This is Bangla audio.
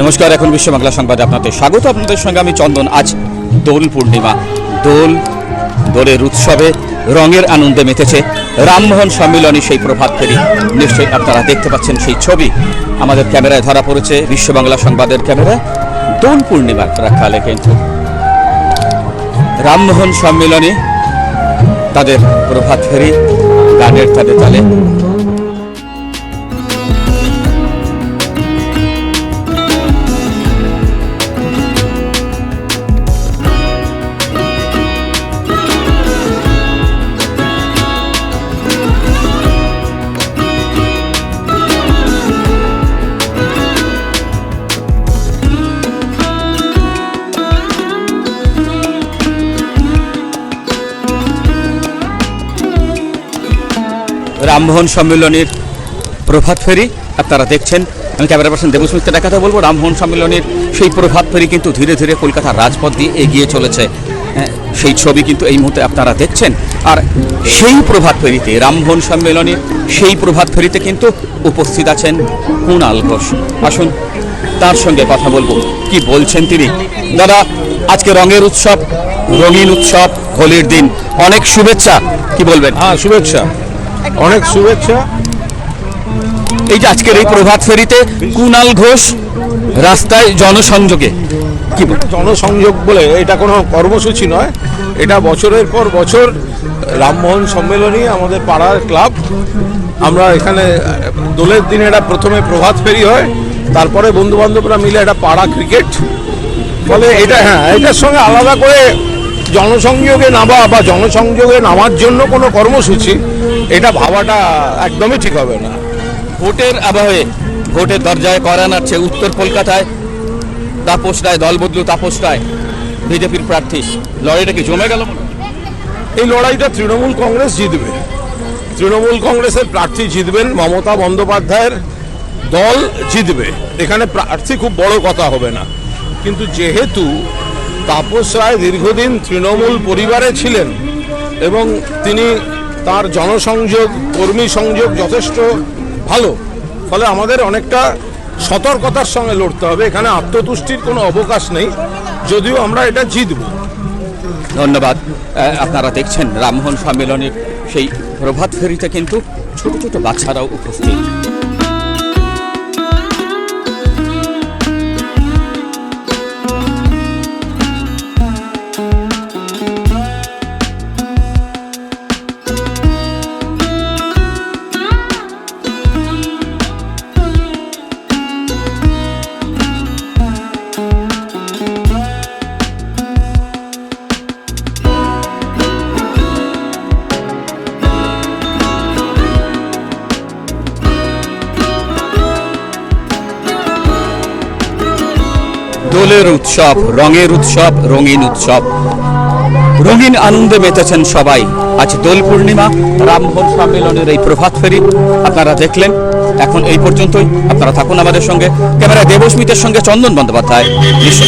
নমস্কার, এখন বিশ্ব বাংলা সংবাদে আপনাদের স্বাগত। আপনাদের সঙ্গে আমি চন্দন, আজ দোল পূর্ণিমা। দোল, দোলের উৎসবে রঙের আনন্দে মেতেছে রামমোহন সম্মিলনী সেই প্রভাত ফেরি। নিশ্চয়ই আপনারা দেখতে পাচ্ছেন সেই ছবি। আমাদের ক্যামেরায় ধরা পড়েছে বিশ্ব বাংলা সংবাদের ক্যামেরায় দোল পূর্ণিমার প্রাকালে কিন্তু রামমোহন সম্মিলনী, তাদের প্রভাত ফেরি, গানের তাদের তালে। রামমোহন সম্মেলনের প্রভাত ফেরি আপনারা দেখছেন। আমি ক্যামেরা পার্সন দেবস্মিতার কথা বলব রামমোহন সম্মেলনের সেই প্রভাত ফেরি কিন্তু ধীরে ধীরে কলকাতার রাজপথ দিয়ে এগিয়ে চলেছে। হ্যাঁ, সেই ছবি কিন্তু এই মুহূর্তে আপনারা দেখছেন। আর সেই প্রভাত ফেরিতে রামমোহন সম্মেলনের সেই প্রভাত ফেরিতে কিন্তু উপস্থিত আছেন কুণাল ঘোষ। আসুন তার সঙ্গে কথা বলব। কি বলছেন তিনি? দাদা আজকে রঙের উৎসব রঙিন উৎসব হোলির দিন। অনেক শুভেচ্ছা কি বলবেন? হ্যাঁ শুভেচ্ছা। অনেক শুভেচ্ছা। এই যে আজকের এই প্রভাত ফেরিতে কুনাল ঘোষ রাস্তায় জনসংযোগে। কি জনসংযোগ বলে এটা কোনো কর্মসূচি নয় এটা বছরের পর বছর রামমোহন সম্মেলনী আমাদের পাড়ার ক্লাব। আমরা এখানে দোলের দিনে এটা প্রথমে প্রভাত ফেরি হয় তারপরে বন্ধু বান্ধবরা মিলে এটা পাড়া ক্রিকেট। ফলে এটা হ্যাঁ এটার সঙ্গে আলাদা করে জনসংযোগে নামা বা জনসংযোগে নামার জন্য কোনো কর্মসূচি এটা ভাবাটা একদমই ঠিক হবে না। ভোটের আবহে ভোটের দরজায় করা নাড়ছে উত্তর কলকাতায়। তাপস রায় দল বদলু তাপস রায় বিজেপির প্রার্থী। লড়াইটা কি জমে গেল? এই লড়াইটা তৃণমূল কংগ্রেস জিতবে। তৃণমূল কংগ্রেসের প্রার্থী জিতবেন মমতা বন্দ্যোপাধ্যায়ের দল জিতবে। এখানে প্রার্থী খুব বড় কথা হবে না। কিন্তু যেহেতু তাপস রায় দীর্ঘদিন তৃণমূল পরিবারে ছিলেন এবং তিনি তার জনসংযোগ, কর্মী সংযোগ যথেষ্ট ভালো। ফলে আমাদের অনেকটা সতর্কতার সঙ্গে লড়তে হবে। এখানে আত্মতুষ্টির কোনো অবকাশ নেই। যদিও আমরা এটা জিতবো। ধন্যবাদ। আপনারা দেখছেন রামমোহন সম্মেলনের সেই প্রভাত ফেরিতে কিন্তু ছোট ছোট বাচ্চারাও উপস্থিত। দোলের উৎসব, রঙের উৎসব, রঙিন উৎসব। রঙিন আনন্দে মেতেছেন সবাই। আজ দোল পূর্ণিমা রামমোহন সম্মেলনের এই প্রভাত ফেরি। আপনারা দেখলেন, এখন এই পর্যন্তই। আপনারা থাকুন আমাদের সঙ্গে। ক্যামেরা দেবস্মিতের সঙ্গে চন্দন বন্দ্যোপাধ্যায়, বিশ্ব